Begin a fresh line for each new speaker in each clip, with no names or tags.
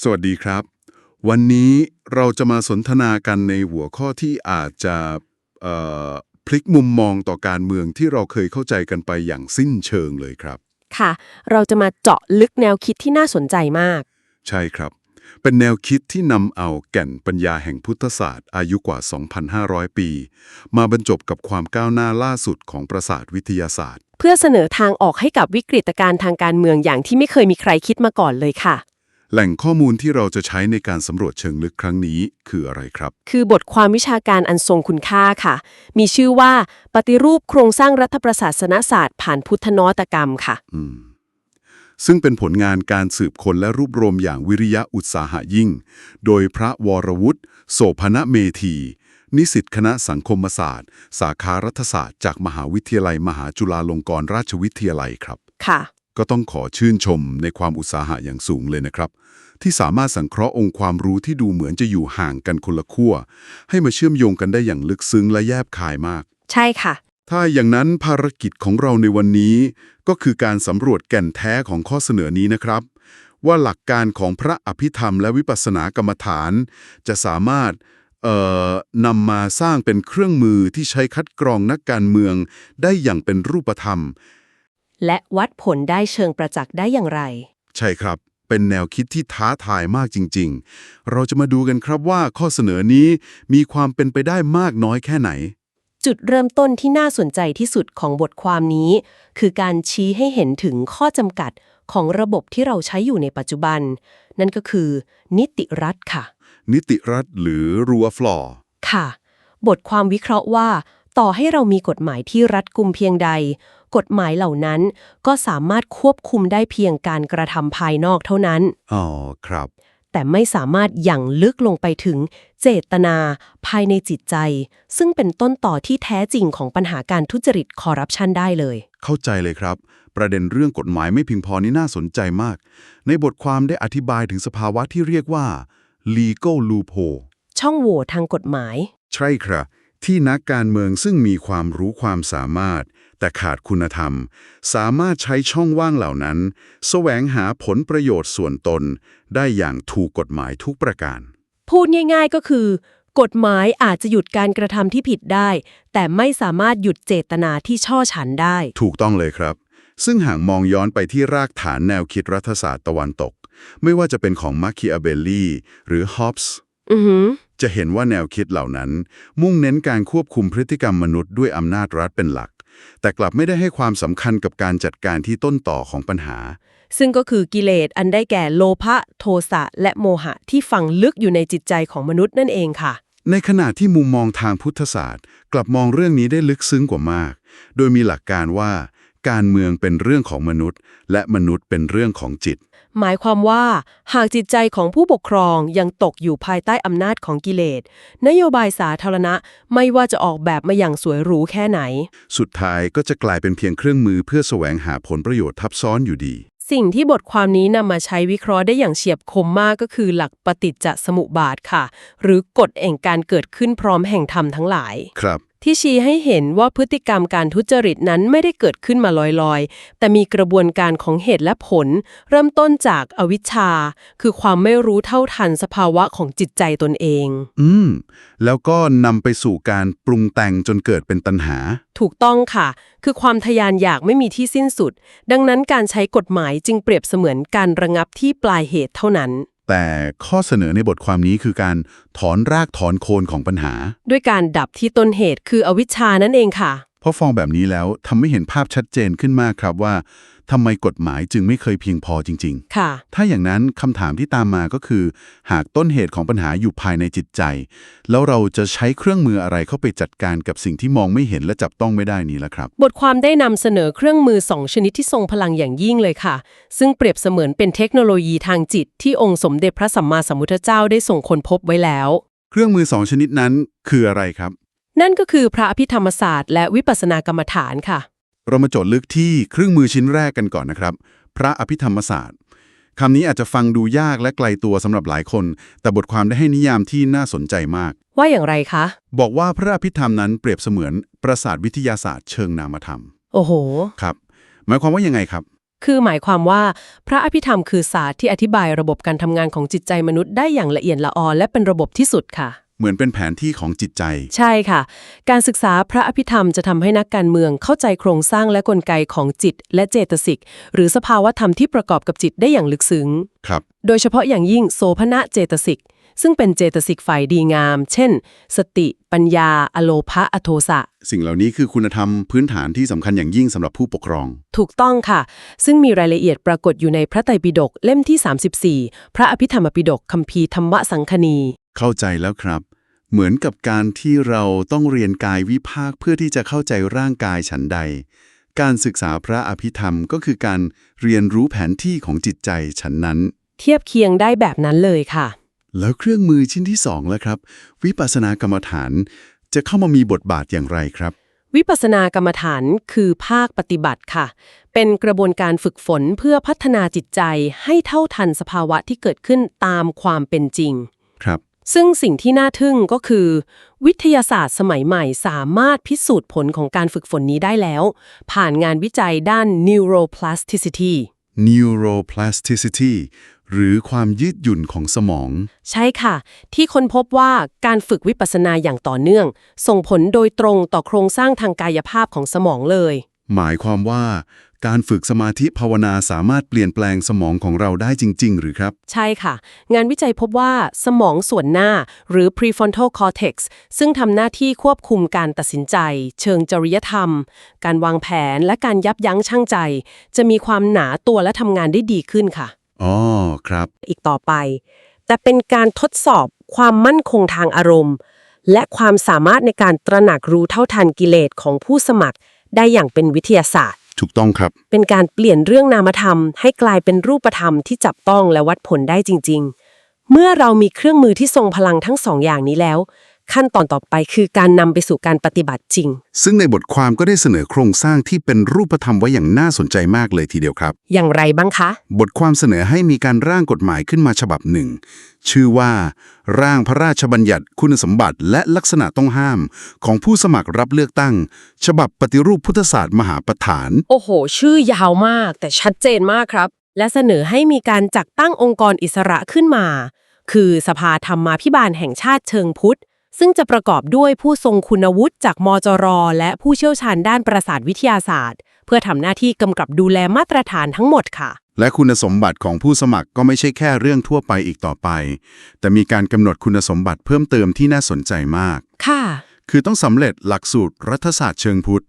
สวัสดีครับ วันนี้เราจะมาสนทนากันในหัวข้อที่อาจจะเอ่อพลิกมุมมองต่อการเมืองที่เราเคยเข้าใจกันไปอย่างสิ้นเชิงเลยครับ
ค่ะ เราจะมาเจาะลึกแนวคิดที่น่าสนใจมาก
ใช่ครับ เป็นแนวคิดที่นำเอาแก่นปัญญาแห่งพุทธศาสตร์ อายุกว่า 2,500 ปี มาบรรจบกับความก้าวหน้าล่าสุดของประสาทวิทยาศาสตร์
เพื่อเสนอทางออกให้กับวิกฤตการณ์ทางการเมืองอย่างที่ไม่เคยมีใครคิดมาก่อนเลยค่ะ
แหล่งข้อมูลที่เราจะใช้ในการสำรวจเชิงลึกครั้งนี้คืออะไรครับ
คือบทความวิชาการอันทรงคุณค่าค่ะ มีชื่อว่าปฏิรูปโครงสร้างรัฐประศาสนศาสตร์ ผ่านพุทธนวัตกรรมค่ะ
อืมซึ่งเป็นผลงานการสืบค้นและรวบรวมอย่างวิริยะอุตสาหะยิ่ง โดยพระวรวุฒิโสภณเมธี นิสิตคณะสังคมศาสตร์ สาขารัฐศาสตร์ จากมหาวิทยาลัยมหาจุฬาลงกรณราชวิทยาลัยครับ
ค่ะ
ก็ต้องขอชื่นชมในความอุตสาหะอย่างสูงเลยนะครับ ที่สามารถสังเคราะห์องค์ความรู้ที่ดูเหมือนจะอยู่ห่างกันคนละขั้ว ให้มาเชื่อมโยงกันได้อย่างลึกซึ้งและแยบคายมาก
ใช่ค่ะ
ถ้าอย่างนั้นภารกิจของเราในวันนี้ ก็คือการสำรวจแก่นแท้ของข้อเสนอนี้นะครับ ว่าหลักการของพระอภิธรรมและวิปัสสนากรรมฐาน จะสามารถเอ่อนำมาสร้างเป็นเครื่องมือที่ใช้คัดกรองนักการเมืองได้อย่างเป็นรูปธรรม
และวัดผลได้เชิงประจักษ์ได้อย่างไร
ใช่ครับ เป็นแนวคิดที่ท้าทายมากจริง ๆ เราจะมาดูกันครับว่าข้อเสนอนี้มีความเป็นไปได้มากน้อยแค่ไหน
จุดเริ่มต้นที่น่าสนใจที่สุดของบทความนี้ คือการชี้ให้เห็นถึงข้อจำกัดของระบบที่เราใช้อยู่ในปัจจุบัน นั่นก็คือ นิติรัฐค่ะ
นิติรัฐหรือรัวฟลอ
ค่ะ บทความวิเคราะห์ว่า ต่อให้เรามีกฎหมายที่รัดกุมเพียงใด กฎหมายเหล่านั้น ก็สามารถควบคุมได้เพียงการกระทำภายนอกเท่านั้น
อ๋อครับ
แต่ไม่สามารถอย่างลึกลงไปถึงเจตนา ภายในจิตใจ ซึ่งเป็นต้นต่อที่แท้จริงของปัญหาการทุจริตคอร์รัปชันได้เลย
เข้าใจเลยครับ ประเด็นเรื่องกฎหมายไม่เพียงพอนี่น่าสนใจมาก ในบทความได้อธิบายถึงสภาวะที่เรียกว่า legal loophole
ช่องโหว่ทางกฎหมาย
ใช่ครับ ที่นักการเมืองซึ่งมีความรู้ความสามารถ แต่ขาดคุณธรรม สามารถใช้ช่องว่างเหล่านั้น แสวงหาผลประโยชน์ส่วนตน ได้อย่างถูกกฎหมายทุกประการ
พูดง่ายๆก็คือ กฎหมายอาจจะหยุดการกระทำที่ผิดได้ แต่ไม่สามารถหยุดเจตนาที่ช่อฉันได้
ถูกต้องเลยครับ ซึ่งหากมองย้อนไปที่รากฐานแนวคิดรัฐศาสตร์ตะวันตก ไม่ว่าจะเป็นของมาคิอาเบลลีหรือฮอบส์
อือหือ
จะเห็นว่าแนวคิดเหล่านั้น มุ่งเน้นการควบคุมพฤติกรรมมนุษย์ด้วยอำนาจรัฐเป็นหลัก แต่กลับไม่ได้ให้ความสำคัญกับการจัดการที่ต้นต่อของปัญหา
ซึ่งก็คือกิเลสอันได้แก่โลภะโทสะและโมหะที่ฝังลึกอยู่ในจิตใจของมนุษย์นั่นเองค่ะ
ในขณะที่มุมมองทางพุทธศาสตร์ กลับมองเรื่องนี้ได้ลึกซึ้งกว่ามาก โดยมีหลักการว่า การเมืองเป็นเรื่องของมนุษย์ และมนุษย์เป็นเรื่องของจิต
หมายความว่า หากจิตใจของผู้ปกครองยังตกอยู่ภายใต้อำนาจของกิเลส นโยบายสาธารณะไม่ว่าจะออกแบบมาอย่างสวยหรูแค่ไหน
สุดท้ายก็จะกลายเป็นเพียงเครื่องมือเพื่อแสวงหาผลประโยชน์ทับซ้อนอยู่ดี
สิ่งที่บทความนี้นำมาใช้วิเคราะห์ได้อย่างเฉียบคมมากก็คือหลักปฏิจจสมุปบาทค่ะ หรือกฎแห่งการเกิดขึ้นพร้อมแห่งธรรมทั้งหลาย
ครับ
ที่ชี้ให้เห็นว่าพฤติกรรมการทุจริตนั้นไม่ได้เกิดขึ้นมาลอยๆ แต่มีกระบวนการของเหตุและผล เริ่มต้นจากอวิชชา คือความไม่รู้เท่าทันสภาวะของจิตใจตนเอง
อืม แล้วก็นำไปสู่การปรุงแต่งจนเกิดเป็นตัณหา
ถูกต้องค่ะ คือความทยานอยากไม่มีที่สิ้นสุด ดังนั้นการใช้กฎหมายจึงเปรียบเสมือนการระงับที่ปลายเหตุเท่านั้น
แต่ข้อเสนอในบทความนี้คือการถอนรากถอนโคนของปัญหา
ด้วยการดับที่ต้นเหตุคืออวิชชานั่นเองค่ะ
เพราะฟังแบบนี้แล้วทำให้เห็นภาพชัดเจนขึ้นมากครับว่า ทำไมกฎหมายจึงไม่เคยเพียงพอจริง
ค่ะ
ๆถ้าอย่างนั้นคำถามที่ตามมาก็คือ หากต้นเหตุของปัญหาอยู่ภายในจิตใจ แล้วเราจะใช้เครื่องมืออะไรเข้าไปจัดการกับสิ่งที่มองไม่เห็นและจับต้องไม่ได้นี้ล่ะครับ
บทความได้นำเสนอเครื่องมือสองชนิดที่ทรงพลังอย่างยิ่งเลยค่ะ ซึ่งเปรียบเสมือนเป็นเทคโนโลยีทางจิต ที่องค์สมเด็จพระสัมมาสัมพุทธเจ้าได้ส่งคนพบไว้แล้ว
เครื่องมือสองชนิดนั้นคืออะไรครับ
นั่นก็คือพระอภิธรรมศาสตร์และวิปัสสนากรรมฐานค่ะ
เรามาโจทย์ลึกที่เครื่องมือชิ้นแรกกันก่อนนะครับ พระอภิธรรมศาสตร์คำนี้อาจจะฟังดูยากและไกลตัวสำหรับหลายคน แต่บทความได้ให้นิยามที่น่าสนใจมาก
ว่าอย่างไรคะ
บอกว่าพระอภิธรรมนั้นเปรียบเสมือนประสาทวิทยาศาสตร์เชิงนามธรรม
โอ้โห
ครับ หมายความว่ายังไงครับ
คือหมายความว่าพระอภิธรรมคือศาสตร์ที่อธิบายระบบการทำงานของจิตใจมนุษย์ได้อย่างละเอียดละออและเป็นระบบที่สุดค่ะ
เหมือนเป็นแผนที่ของจิตใจ
ใช่ค่ะ การศึกษาพระอภิธรรมจะทำให้นักการเมืองเข้าใจโครงสร้างและกลไกของจิตและเจตสิก หรือสภาวธรรมที่ประกอบกับจิตได้อย่างลึกซึ้ง
ครับ
โดยเฉพาะอย่างยิ่งโสภณะเจตสิก ซึ่งเป็นเจตสิกฝ่ายดีงาม เช่น สติ ปัญญา อโลภะอโทสะ
สิ่งเหล่านี้คือคุณธรรมพื้นฐานที่สำคัญอย่างยิ่งสำหรับผู้ปกครอง
ถูกต้องค่ะ ซึ่งมีรายละเอียดปรากฏอยู่ในพระไตรปิฎกเล่มที่ 34 พระอภิธรรมปิฎกคัมภีร์ธรรมสังคณี
เข้าใจแล้วครับ เหมือนกับการที่เราต้องเรียนกายวิภาคเพื่อที่จะเข้าใจร่างกายฉันใด การศึกษาพระอภิธรรมก็คือการเรียนรู้แผนที่ของจิตใจฉันนั้น
เทียบเคียงได้แบบนั้นเลยค่ะ
แล้วเครื่องมือชิ้นที่สองแล้วครับ วิปัสสนากรรมฐาน จะเข้ามามีบทบาทอย่างไรครับ
วิปัสสนากรรมฐานคือภาคปฏิบัติค่ะ เป็นกระบวนการฝึกฝนเพื่อพัฒนาจิตใจให้เท่าทันสภาวะที่เกิดขึ้นตามความเป็นจริง
ครับ
ซึ่งสิ่งที่น่าทึ่งก็คือ วิทยาศาสตร์สมัยใหม่สามารถพิสูจน์ผลของการฝึกฝนนี้ได้แล้ว ผ่านงานวิจัยด้าน neuroplasticity
neuroplasticity หรือความยืดหยุ่นของสมอง
ใช่ค่ะ ที่ค้นพบว่าการฝึกวิปัสสนาอย่างต่อเนื่อง ส่งผลโดยตรงต่อโครงสร้างทางกายภาพของสมองเลย
หมายความว่า การฝึกสมาธิภาวนาสามารถเปลี่ยนแปลงสมองของเราได้จริง ๆ หรือครับ
ใช่ค่ะ งานวิจัยพบว่าสมองส่วนหน้าหรือ prefrontal cortex ซึ่งทำหน้าที่ควบคุมการตัดสินใจ เชิงจริยธรรม การวางแผนและการยับยั้งชั่งใจ จะมีความหนาตัวและทำงานได้ดีขึ้นค่ะ
อ๋อ ครับ
อีกต่อไป แต่เป็นการทดสอบความมั่นคงทางอารมณ์ และความสามารถในการตระหนักรู้เท่าทันกิเลสของผู้สมัคร ได้อย่างเป็นวิทยาศาสตร์
ถูกต้องครับ
เป็นการเปลี่ยนเรื่องนามธรรม ให้กลายเป็นรูปธรรมที่จับต้องและวัดผลได้จริง ๆ เมื่อเรามีเครื่องมือที่ทรงพลังทั้งสองอย่างนี้แล้ว ขั้นตอนต่อไปคือการนำไปสู่การปฏิบัติจริง
ซึ่งในบทความก็ได้เสนอโครงสร้างที่เป็นรูปธรรมไว้อย่างน่าสนใจมากเลยทีเดียวครับ
อย่างไรบ้างคะ
บทความเสนอให้มีการร่างกฎหมายขึ้นมาฉบับหนึ่ง ชื่อว่า ร่างพระราชบัญญัติคุณสมบัติ และลักษณะต้องห้าม ของผู้สมัครรับเลือกตั้ง ฉบับปฏิรูปพุทธศาสตร์มหาประฐาน
โอ้โห ชื่อยาวมาก แต่ชัดเจนมากครับ และเสนอให้มีการจัดตั้งองค์กรอิสระขึ้นมา คือสภาธรรมาภิบาลแห่งชาติเชิงพุทธ ซึ่งจะประกอบด้วยผู้ทรงคุณวุฒิจากมจร และผู้เชี่ยวชาญด้านประสาทวิทยาศาสตร์ เพื่อทำหน้าที่กำกับดูแลมาตรฐานทั้งหมดค่ะ
และคุณสมบัติของผู้สมัครก็ไม่ใช่แค่เรื่องทั่วไปอีกต่อไป แต่มีการกำหนดคุณสมบัติเพิ่มเติมที่น่าสนใจมาก
ค่ะ
คือต้องสำเร็จหลักสูตรรัฐศาสตร์เชิงพุทธ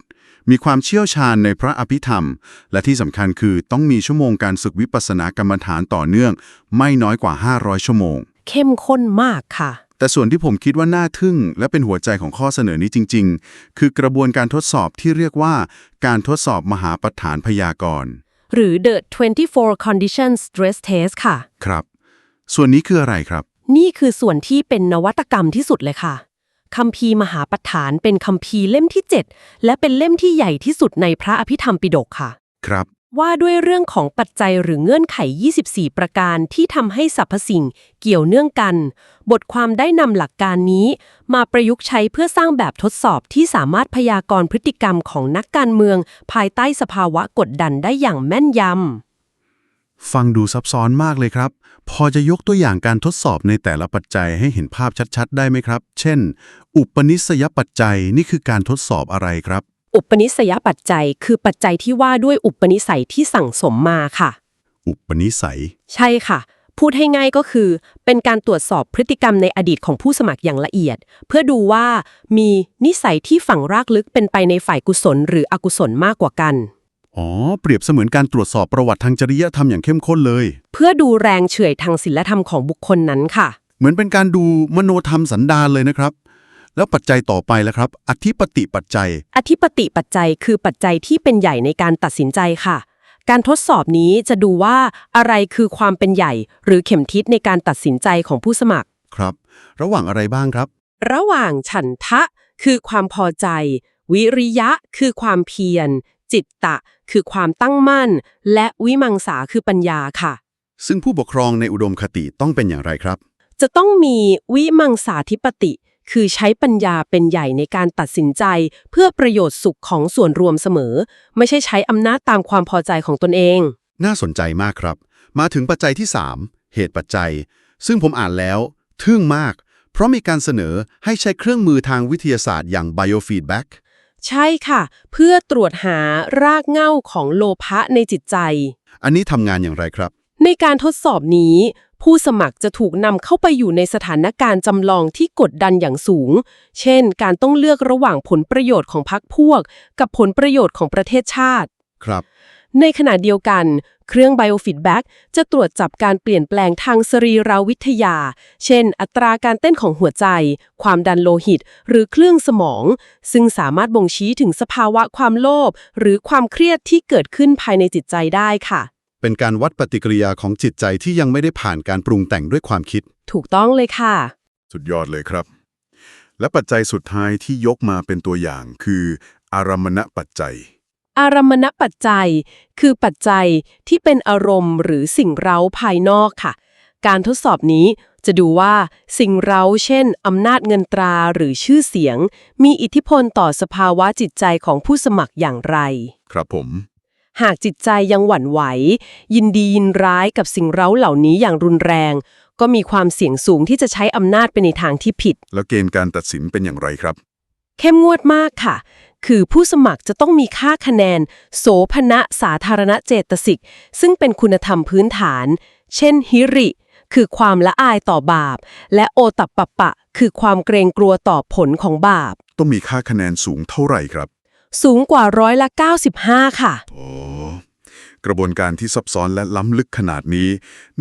มีความเชี่ยวชาญในพระอภิธรรม และที่สำคัญคือต้องมีชั่วโมงการฝึกวิปัสสนากรรมฐานต่อเนื่อง ไม่น้อยกว่า 500 ชั่วโมง
เข้มข้นมากค่ะ
แต่ส่วนที่ผมคิดว่าน่าทึ่ง และเป็นหัวใจของข้อเสนอนี้จริง ๆ คือกระบวนการทดสอบที่เรียกว่าการทดสอบมหาปัฏฐานพยากรณ์
หรือ the 24 condition stress test ค่ะ
ครับ ส่วนนี้คืออะไรครับ
นี่คือส่วนที่เป็นนวัตกรรมที่สุดเลยค่ะคัมภีร์มหาปัฏฐานเป็นคัมภีร์เล่มที่ 7 และเป็นเล่มที่ใหญ่ที่สุดในพระอภิธรรมปิฎกค่ะ
ครับ
ว่าด้วยเรื่องของปัจจัยหรือเงื่อนไข 24 ประการที่ทำให้สรรพสิ่งเกี่ยวเนื่องกัน บทความได้นำหลักการนี้ มาประยุกต์ใช้เพื่อสร้างแบบทดสอบที่สามารถพยากรณ์พฤติกรรมของนักการเมือง ภายใต้สภาวะกดดันได้อย่างแม่นยำ
ฟังดูซับซ้อนมากเลยครับ พอจะยกตัวอย่างการทดสอบในแต่ละปัจจัยให้เห็นภาพชัดๆ ได้ไหมครับ เช่น อุปนิสัยปัจจัยนี่คือการทดสอบอะไรครับ
อุปนิสัยปัจจัย คือปัจจัยที่ว่าด้วยอุปนิสัยที่สั่งสมมาค่ะ
อุปนิสัย
ใช่ค่ะ พูดให้ง่ายก็คือ เป็นการตรวจสอบพฤติกรรมในอดีตของผู้สมัครอย่างละเอียด เพื่อดูว่ามีนิสัยที่ฝังรากลึกเป็นไปในฝ่ายกุศล หรืออกุศลมากกว่ากัน
อ๋อ เปรียบเสมือนการตรวจสอบประวัติทางจริยธรรมอย่างเข้มข้นเลย
เพื่อดูแรงเฉื่อยทางศีลธรรมของบุคคลนั้นค่ะ
เหมือนเป็นการดูมโนธรรมสันดานเลยนะครับ แล้วปัจจัยต่อไปแล้วครับ อธิปติปัจจัย
อธิปติปัจจัยคือปัจจัยที่เป็นใหญ่ในการตัดสินใจค่ะ การทดสอบนี้จะดูว่าอะไรคือความเป็นใหญ่ หรือเข็มทิศในการตัดสินใจของผู้สมัคร
ครับ ระหว่างอะไรบ้างครับ
ระหว่างฉันทะ คือความพอใจ วิริยะ คือความเพียร จิตตะ คือความตั้งมั่น และวิมังสาคือปัญญาค่ะ
ซึ่งผู้ปกครองในอุดมคติต้องเป็นอย่างไรครับ
จะต้องมีวิมังสาธิปติ คือใช้ปัญญาเป็นใหญ่ในการตัดสินใจ เพื่อประโยชน์สุขของส่วนรวมเสมอ ไม่ใช่ใช้อำนาจตามความพอใจของตนเอง
น่าสนใจมากครับ มาถึงปัจจัยที่ 3 เหตุปัจจัย ซึ่งผมอ่านแล้ว ทึ่งมาก เพราะมีการเสนอให้ใช้เครื่องมือทางวิทยาศาสตร์อย่าง biofeedback
ใช่ค่ะ เพื่อตรวจหารากเหง้าของโลภะในจิตใจ
อันนี้ทำงานอย่างไรครับ
ในการทดสอบนี้ ผู้สมัครจะถูกนำเข้าไปอยู่ในสถานการณ์จำลองที่กดดันอย่างสูง เช่น การต้องเลือกระหว่างผลประโยชน์ของพรรคพวก กับผลประโยชน์ของประเทศชาติ
ครับ
ในขณะเดียวกัน เครื่อง biofeedback จะตรวจจับการเปลี่ยนแปลงทางสรีรวิทยา เช่น อัตราการเต้นของหัวใจ ความดันโลหิต หรือคลื่นสมอง ซึ่งสามารถบ่งชี้ถึงสภาวะความโลภหรือความเครียดที่เกิดขึ้นภายในจิตใจได้ค่ะ
เป็นการวัดปฏิกิริยาของจิตใจที่ยังไม่ได้ผ่านการปรุงแต่งด้วยความคิด
ถูกต้องเลยค่ะ
สุดยอดเลยครับ และปัจจัยสุดท้ายที่ยกมาเป็นตัวอย่างคือ อารมณปัจจัย
อารมณปัจจัย คือปัจจัยที่เป็นอารมณ์หรือสิ่งเร้าภายนอกค่ะ การทดสอบนี้จะดูว่าสิ่งเร้าเช่น อำนาจเงินตราหรือชื่อเสียง มีอิทธิพลต่อสภาวะจิตใจของผู้สมัครอย่างไร
ครับผม
หากจิตใจยังหวั่นไหว ยินดียินร้ายกับสิ่งเร้าเหล่านี้อย่างรุนแรง ก็มีความเสี่ยงสูงที่จะใช้อำนาจไปในทางที่ผิด
แล้วเกณฑ์การตัดสินเป็นอย่างไรครับ
เข้มงวดมากค่ะ คือผู้สมัครจะต้องมีค่าคะแนน โสภณะสาธารณเจตสิก ซึ่งเป็นคุณธรรมพื้นฐาน เช่น ฮิริ คือความละอายต่อบาป และโอตัปปะปะ คือความเกรงกลัวต่อผลของบาป
ต้องมีค่าคะแนนสูงเท่าไหร่ครับ
สูงกว่าร้อยละ 95 ค่ะ
โอ้กระบวนการที่ซับซ้อนและล้ำลึกขนาดนี้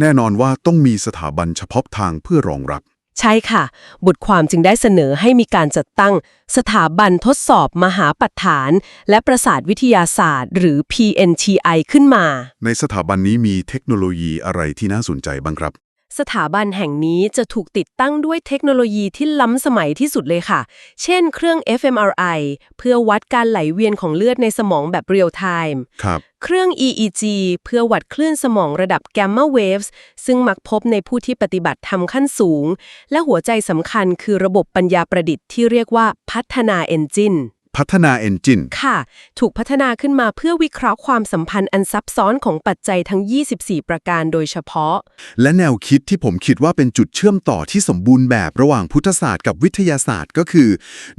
แน่นอนว่าต้องมีสถาบันเฉพาะทางเพื่อรองรับ
ใช่ค่ะ บทความจึงได้เสนอให้มีการจัดตั้ง สถาบันทดสอบมหาปัฏฐาน และประสาทวิทยาศาสตร์ หรือ PNTI ขึ้นมา
ในสถาบันนี้มีเทคโนโลยีอะไรที่น่าสนใจบ้างครับ
สถาบันแห่งนี้จะถูกติดตั้งด้วยเทคโนโลยีที่ล้ำสมัยที่สุดเลยค่ะ เช่นเครื่อง fMRI เพื่อวัดการไหลเวียนของเลือดในสมองแบบเรียลไทม์
ครับ
เครื่อง EEG เพื่อวัดคลื่นสมองระดับ Gamma Waves ซึ่งมักพบในผู้ที่ปฏิบัติทำขั้นสูง และหัวใจสำคัญคือระบบปัญญาประดิษฐ์ที่เรียกว่าพัฒนา Engine
พัฒนาเอนจิน
ค่ะ ถูกพัฒนาขึ้นมาเพื่อวิเคราะห์ความสัมพันธ์อันซับซ้อนของปัจจัยทั้ง 24 ประการโดยเฉพาะ
และแนวคิดที่ผมคิดว่าเป็นจุดเชื่อมต่อที่สมบูรณ์แบบระหว่างพุทธศาสตร์กับวิทยาศาสตร์ก็คือ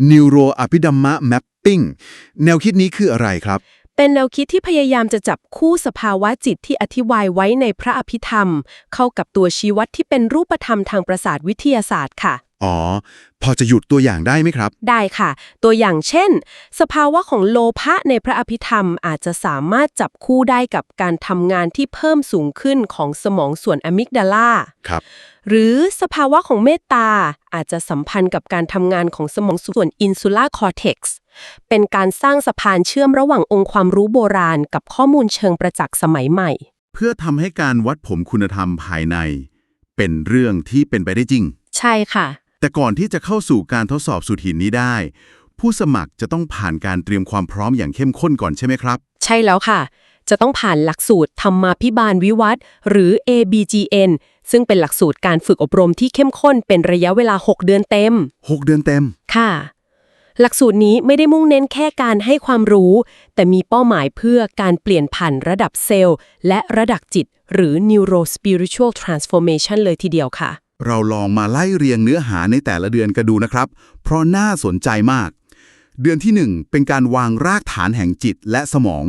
Neuro Abhidhamma Mapping แนวคิดนี้คืออะไรครับ
เป็นแนวคิดที่พยายามจะจับคู่สภาวะจิตที่อธิบายไว้ในพระอภิธรรม เข้ากับตัวชี้วัดที่เป็นรูปธรรมทางประสาทวิทยาศาสตร์ค่ะ
อ๋อ พอจะหยุดตัวอย่างได้ไหมครับ
ได้ค่ะ ตัวอย่างเช่น สภาวะของโลภะในพระอภิธรรมอาจจะสามารถจับคู่ได้กับการทำงานที่เพิ่มสูงขึ้นของสมองส่วนอะมิกดาลา
ครับ
หรือสภาวะของเมตตาอาจจะสัมพันธ์กับการทำงานของสมองส่วนอินซูลาคอร์เท็กซ์เป็นการสร้างสะพานเชื่อมระหว่างองค์ความรู้โบราณ กับข้อมูลเชิงประจักษ์สมัยใหม่
เพื่อทำให้การวัดผมคุณธรรมภายใน เป็นเรื่องที่เป็นไปได้จริง
ใช่ค่ะ
แต่ก่อนที่จะเข้าสู่การทดสอบสุดหินนี้ได้ ผู้สมัครจะต้องผ่านการเตรียมความพร้อมอย่างเข้มข้นก่อนใช่ไหมครับ
ใช่แล้วค่ะ จะต้องผ่านหลักสูตรธรรมาพิบาลวิวัฒน์หรือ ABGN ซึ่งเป็นหลักสูตรการฝึกอบรมที่เข้มข้นเป็นระยะเวลา 6 เดือนเต็ม
6 เดือนเต็ม
ค่ะ หลักสูตรนี้ไม่ได้มุ่งเน้นแค่การให้ความรู้ แต่มีเป้าหมายเพื่อการเปลี่ยนผ่านระดับเซลล์ และระดับจิต หรือ neuro spiritual transformation เลยทีเดียวค่ะ
เราลองมาไล่เรียงเนื้อหาในแต่ละเดือนกันดูนะครับ เพราะน่าสนใจมาก เดือนที่ 1 เป็นการวางรากฐานแห่งจิตและสมอง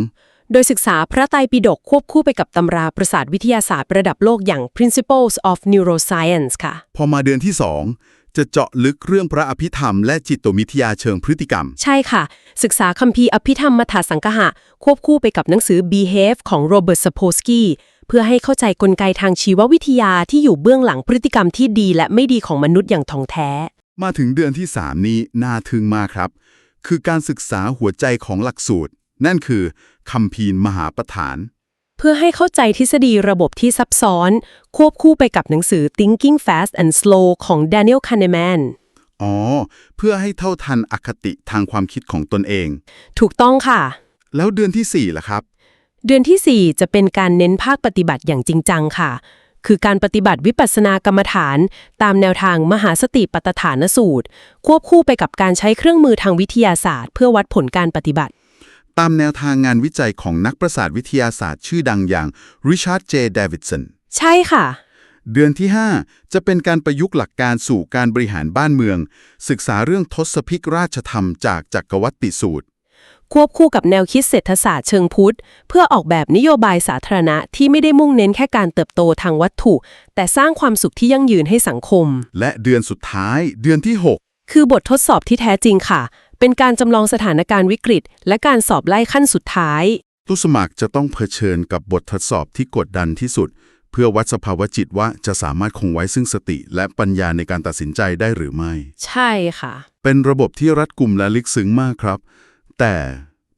โดยศึกษาพระไตรปิฎกควบคู่ไปกับตำราประสาทวิทยาศาสตร์ระดับโลกอย่าง Principles of Neuroscience ค่ะ
พอมาเดือนที่ 2จะเจาะลึกเรื่องพระอภิธรรมและจิตวิทยาเชิงพฤติกรรม
ใช่ค่ะ ศึกษาคัมภีร์อภิธรรมมัทสังกหะ ควบคู่ไปกับหนังสือ Behave ของโรเบิร์ตสโพสกี้ เพื่อให้เข้าใจกลไกทางชีววิทยาที่อยู่เบื้องหลังพฤติกรรมที่ดีและไม่ดีของมนุษย์อย่างท่องแท้
มาถึงเดือนที่ 3 นี้น่าทึ่งมากครับ คือการศึกษาหัวใจของหลักสูตร นั่นคือคัมภีร์มหาประฐาน
เพื่อให้เข้าใจทฤษฎีระบบที่ซับซ้อน ควบคู่ไปกับหนังสือ Thinking Fast and Slow ของ Daniel Kahneman
อ๋อ เพื่อให้เท่าทันอคติทางความคิดของตนเอง
ถูกต้องค่ะ
แล้วเดือนที่4ล่ะครับ
เดือนที่ 4 จะเป็นการเน้นภาคปฏิบัติอย่างจริงจังค่ะ คือการปฏิบัติวิปัสสนากรรมฐาน ตามแนวทางมหาสติปัฏฐานสูตร ควบคู่ไปกับการใช้เครื่องมือทางวิทยาศาสตร์ เพื่อวัดผลการปฏิบัติ
ตามแนวทางงานวิจัยของนักประสาทวิทยาศาสตร์ชื่อดังอย่างริชาร์ดเจเดวิดสัน
ใช่ค่ะ
เดือนที่ 5 จะเป็นการประยุกต์หลักการสู่การบริหารบ้านเมือง ศึกษาเรื่องทศพิกราชธรรมจากจักรวัติสูตร
ควบคู่กับแนวคิดเศรษฐศาสตร์เชิงพุทธ เพื่อออกแบบนโยบายสาธารณะที่ไม่ได้มุ่งเน้นแค่การเติบโตทางวัตถุ แต่สร้างความสุขที่ยั่งยืนให้สังคม
และเดือนสุดท้ายเดือนที่
คือบททดสอบที่แท้จริงค่ะ เป็นการจำลองสถานการณ์วิกฤต และการสอบไล่ขั้นสุดท้าย
6ผู้สมัครจะต้องเผชิญกับบททดสอบที่กดดันที่สุด เพื่อวัดสภาวะจิตว่าจะสามารถคงไว้ซึ่งสติ และปัญญาในการตัดสินใจได้หรือไม่
ใช่ค่ะ
เป็นระบบที่รัดกุมและลึกซึ้งมากครับ แต่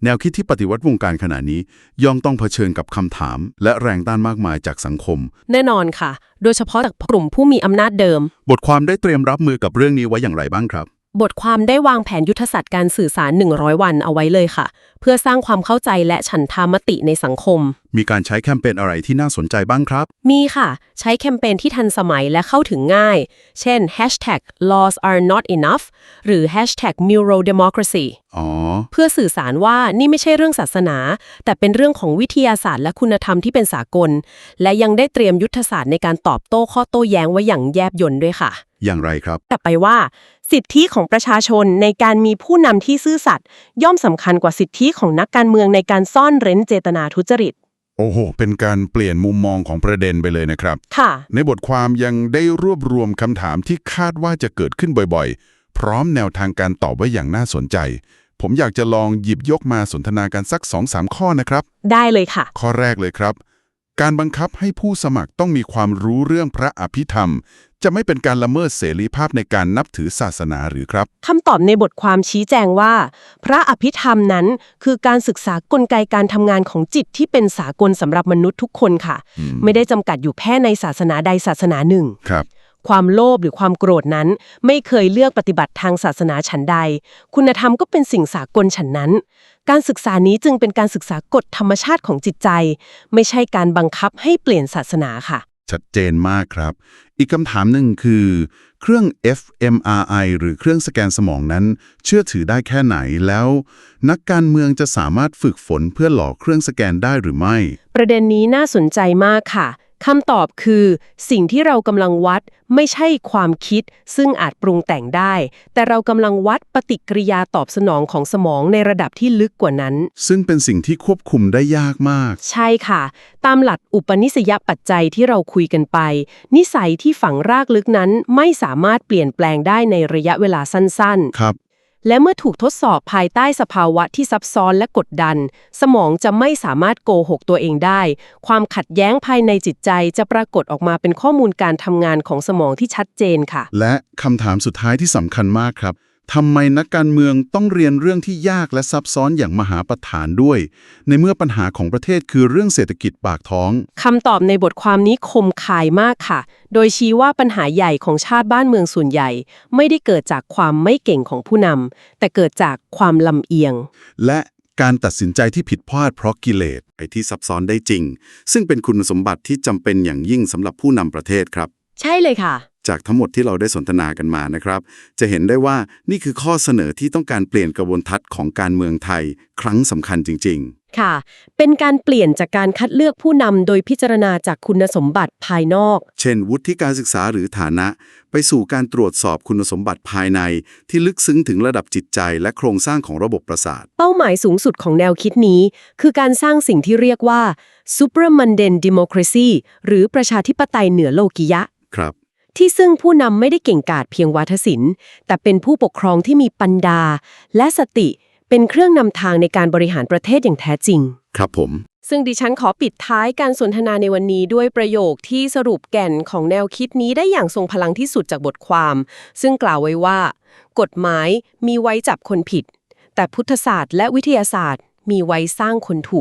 แนวคิดที่ปฏิวัติวงการขณะนี้ ย่อมต้องเผชิญกับคำถาม และแรงต้านมากมายจากสังคม
แน่นอนค่ะ โดยเฉพาะจากกลุ่มผู้มีอำนาจเดิม
บทความได้เตรียมรับมือกับเรื่องนี้ไว้อย่างไรบ้างครับ
บทความได้วางแผนยุทธศาสตร์การสื่อสาร 100 วันเอาไว้เลยค่ะ เพื่อสร้างความเข้าใจและฉันทามติในสังคม
มีการใช้แคมเปญอะไรที่น่าสนใจบ้างครับ
มีค่ะ ใช้แคมเปญที่ทันสมัยและเข้าถึงง่าย เช่น hashtag laws are not enough หรือ hashtag neurodemocracy
อ๋อ
เพื่อสื่อสารว่านี่ไม่ใช่เรื่องศาสนา แต่เป็นเรื่องของวิทยาศาสตร์และคุณธรรมที่เป็นสากล และยังได้เตรียมยุทธศาสตร์ในการตอบโต้ข้อโต้แย้งไว้อย่างแยบยลด้วยค่ะ
อย่างไรครับ
กลับไปว่า สิทธิของประชาชนในการมีผู้นำที่ซื่อสัตย์ย่อมสำคัญกว่าสิทธิของนักการเมืองในการซ่อนเร้นเจตนาทุจริต
โอ้โห เป็นการเปลี่ยนมุมมองของประเด็นไปเลยนะครับ
ค่ะ
ในบทความยังได้รวบรวมคำถามที่คาดว่าจะเกิดขึ้นบ่อยๆ พร้อมแนวทางการตอบไว้อย่างน่าสนใจ ผมอยากจะลองหยิบยกมาสนทนากันสัก 2-3 ข้อนะครับ
ได้เลยค่ะ
ข้อแรกเลยครับ การบังคับให้ผู้สมัครต้องมีความรู้เรื่องพระอภิธรรม จะไม่เป็นการละเมิดเสรีภาพในการนับถือศาสนาหรือครับ
คำตอบในบทความชี้แจงว่า พระอภิธรรมนั้นคือการศึกษากลไกการทำงานของจิตที่เป็นสากลสำหรับมนุษย์ทุกคนค่ะ ไม่ได้จำกัดอยู่แค่ในศาสนาใดศาสนาหนึ่ง
ครับ
ความโลภหรือความโกรธนั้น ไม่เคยเลือกปฏิบัติทางศาสนาฉันใด คุณธรรมก็เป็นสิ่งสากลฉันนั้น การศึกษานี้จึงเป็นการศึกษากฎธรรมชาติของจิตใจ ไม่ใช่การบังคับให้เปลี่ยนศาสนาค่ะ
ชัดเจนมากครับ อีกคำถามหนึ่งคือ เครื่อง fMRI หรือเครื่องสแกนสมองนั้น เชื่อถือได้แค่ไหนแล้ว นักการเมืองจะสามารถฝึกฝนเพื่อหลอกเครื่องสแกนได้หรือไม่
ประเด็นนี้น่าสนใจมากค่ะ คำตอบคือ สิ่งที่เรากำลังวัดไม่ใช่ความคิด ซึ่งอาจปรุงแต่งได้ แต่เรากำลังวัดปฏิกิริยาตอบสนองของสมองในระดับที่ลึกกว่านั้น
ซึ่งเป็นสิ่งที่ควบคุมได้ยากมาก
ใช่ค่ะ ตามหลักอุปนิสัยปัจจัยที่เราคุยกันไป นิสัยที่ฝังรากลึกนั้นไม่สามารถเปลี่ยนแปลงได้ในระยะเวลาสั้นๆ
ครับ
และเมื่อถูกทดสอบภายใต้สภาวะที่ซับซ้อนและกดดัน สมองจะไม่สามารถโกหกตัวเองได้ ความขัดแย้งภายในจิตใจจะปรากฏออกมาเป็นข้อมูลการทำงานของสมองที่ชัดเจนค่ะ
และคำถามสุดท้ายที่สำคัญมากครับ ทำไมนักการเมืองต้องเรียนเรื่องที่ยากและซับซ้อนอย่างมหาประฐานด้วย ในเมื่อปัญหาของประเทศคือเรื่องเศรษฐกิจปากท้อง
คำตอบในบทความนี้คมคายมากค่ะ โดยชี้ว่าปัญหาใหญ่ของชาติบ้านเมืองส่วนใหญ่ ไม่ได้เกิดจากความไม่เก่งของผู้นำแต่เกิดจากความลำเอียง
และการตัดสินใจที่ผิดพลาดเพราะกิเลสไอ้ที่ซับซ้อนได้จริง ซึ่งเป็นคุณสมบัติที่จำเป็นอย่างยิ่งสำหรับผู้นำประเทศครับ
ใช่เลยค่ะ
จากทั้งหมดที่เราได้สนทนากันมานะครับ จะเห็นได้ว่านี่คือข้อเสนอที่ต้องการเปลี่ยนกระบวนทัศน์ของการเมืองไทย ครั้งสำคัญจริง
ค่ะ เป็นการเปลี่ยนจากการคัดเลือกผู้นำโดยพิจารณาจากคุณสมบัติภายนอก
ๆเช่น วุฒิการศึกษาหรือฐานะ ไปสู่การตรวจสอบคุณสมบัติภายใน ที่ลึกซึ้งถึงระดับจิตใจ และโครงสร้างของระบบประสาท
เป้าหมายสูงสุดของแนวคิดนี้ คือการสร้างสิ่งที่เรียกว่า supramundane democracy หรือประชาธิปไตยเหนือโลกิยะ
ครับ
ที่ซึ่งผู้นำไม่ได้เก่งกาจเพียงวาทศิลป์ แต่เป็นผู้ปกครองที่มีปัญญาและสติเป็นเครื่องนำทางในการบริหารประเทศอย่างแท้จริง
ครับผม
ซึ่งดิฉันขอปิดท้ายการสนทนาในวันนี้ด้วยประโยคที่สรุปแก่นของแนวคิดนี้ได้อย่างทรงพลังที่สุดจากบทความ ซึ่งกล่าวไว้ว่า กฎหมายมีไว้จับคนผิด แต่พุทธศาสตร์และวิทยาศาสตร์ มีไว้สร้างคนถูก